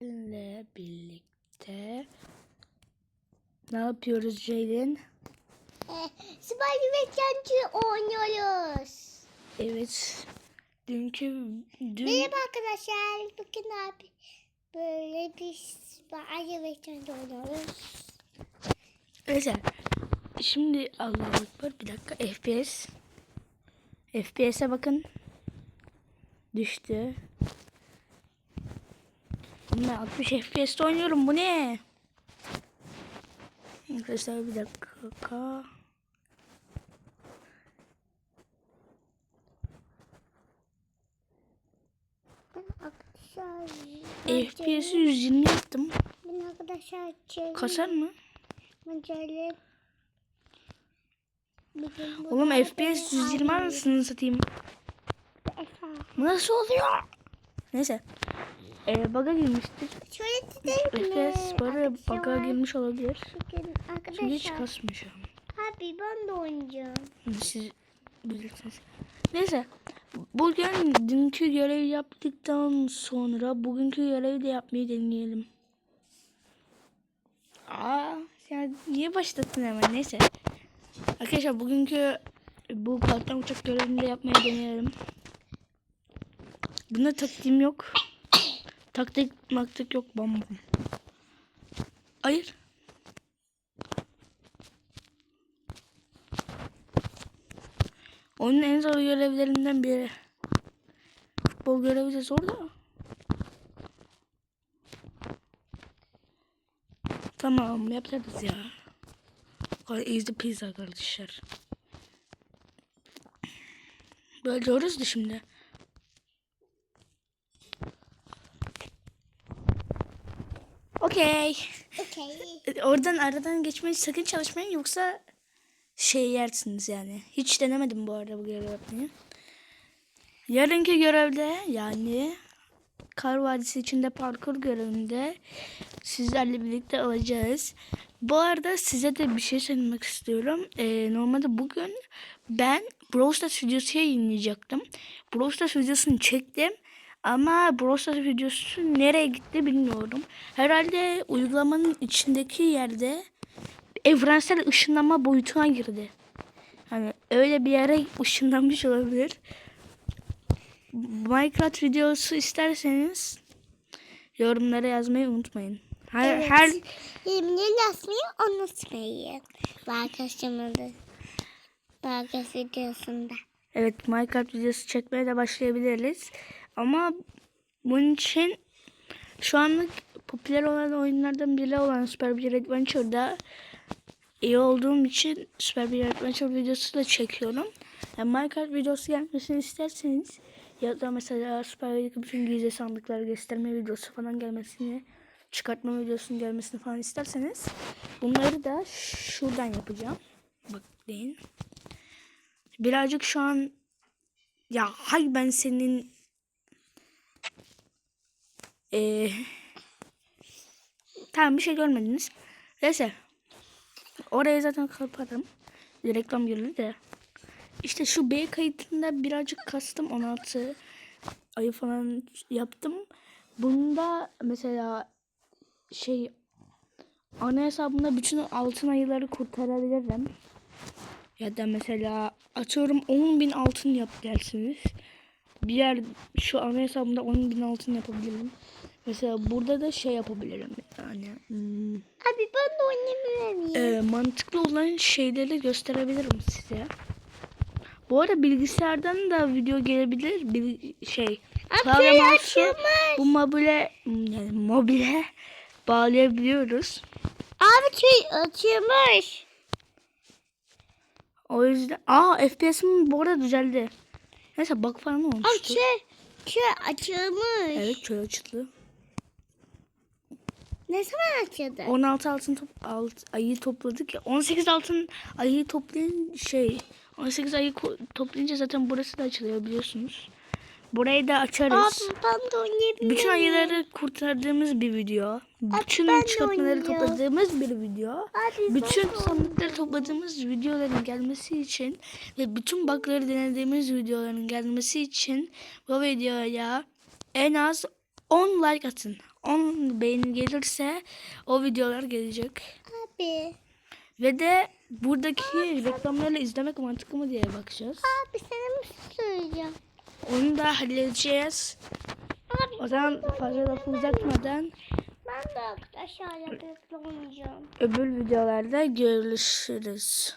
Sizlerle birlikte ne yapıyoruz Ceylin? Spider-Man Cancı oynuyoruz. Evet. Dünkü dün Merhaba arkadaşlar. Bugün abi böyle bir Spider-Man Cancı oynuyoruz. Neyse. Şimdi Allah'a ekber bir dakika FPS. FPS'e bakın. Düştü. Ben 60 FPS'te oynuyorum. Bu ne? Arkadaşlar bir dakika. FPS'i 120 yaptım. Ben arkadaşlar. Kasar mı? Bu Oğlum FPS 120 abi- anasını satayım. Bu Nasıl oluyor? Neyse. Ee, bug'a girmiştir. Şöyle mi? FPS böyle Arkadaşlar, girmiş olabilir. Şimdi hiç an. Abi ben de oynayacağım. Siz bilirsiniz. Neyse. Bugün dünkü görevi yaptıktan sonra bugünkü görevi de yapmayı deneyelim. Aa, ya niye başlattın hemen? Neyse. Arkadaşlar bugünkü bu kalktan uçak görevini de yapmayı deneyelim. Bunda taktiğim yok. Taktik maktik yok bam. Hayır. Oyunun en zor görevlerinden biri. Futbol görevi de zor da. Tamam yaparız ya. Easy pizza kardeşler. Böyle diyoruz da şimdi. Okey. Okey. Oradan aradan geçmeyi sakın çalışmayın yoksa şey yersiniz yani. Hiç denemedim bu arada bu görev yapmayı. Yarınki görevde yani Kar Vadisi içinde parkur görevinde sizlerle birlikte alacağız. Bu arada size de bir şey söylemek istiyorum. Ee, normalde bugün ben Brawl Stars videosu yayınlayacaktım. Brawl Stars videosunu çektim. Ama Brawl Stars videosu nereye gitti bilmiyorum. Herhalde uygulamanın içindeki yerde evrensel ışınlanma boyutuna girdi. Hani öyle bir yere ışınlanmış olabilir. Minecraft videosu isterseniz yorumlara yazmayı unutmayın. Her, Evet. her Yemin yazmayı unutmayın. Arkadaşımızı. Arkadaş videosunda. evet Minecraft videosu çekmeye de başlayabiliriz. Ama bunun için şu anlık popüler olan oyunlardan biri olan Super Bear Adventure'da iyi olduğum için Super Bear Adventure videosu da çekiyorum. Yani Minecraft videosu gelmesini isterseniz ya da mesela Super Bear'deki bütün gizli sandıkları gösterme videosu falan gelmesini çıkartma videosunun gelmesini falan isterseniz bunları da şuradan yapacağım. Bak deyin. Birazcık şu an ya hay ben senin ee, tamam bir şey görmediniz. Neyse. Orayı zaten kapatalım. Bir reklam girdi de. İşte şu B kayıtında birazcık kastım 16 ayı falan yaptım. Bunda mesela şey ana hesabımda bütün altın ayıları kurtarabilirim. Ya da mesela atıyorum 10.000 altın yap dersiniz. Bir yer şu ana hesabımda 10.000 altın yapabilirim. Mesela burada da şey yapabilirim yani. hmm, Abi ben de oynamıyorum. e, mantıklı olan şeyleri gösterebilirim size. Bu arada bilgisayardan da video gelebilir. Bir şey. Klavye köy mouse'u bu mobile yani mobile bağlayabiliyoruz. Abi köy açılmış. O yüzden aa FPS'im bu arada düzeldi. Neyse bak falan Abi olmuştu. köy, köy açılmış. Evet köy açıldı. Ne zaman açıldı? 16 altın top, alt, ayı topladık ya. 18 altın ayı toplayın şey. 18 ayı toplayınca zaten burası da açılıyor biliyorsunuz. Burayı da açarız. Abi ben de oynayabilirim. Bütün ayıları kurtardığımız bir video. Bütün de çıkartmaları topladığımız bir video. Abi Bütün sandıkları topladığımız videoların gelmesi için ve bütün bug'ları denediğimiz videoların gelmesi için bu videoya en az 10 like atın. 10 beğeni gelirse o videolar gelecek. Abi. Ve de buradaki reklamları izlemek mantıklı mı diye bakacağız. Abi sana bir söyleyeceğim. Onu da halledeceğiz. Abi O zaman fazla lafı uzatmadan ben de birlikte oynayacağım. öbür videolarda görüşürüz.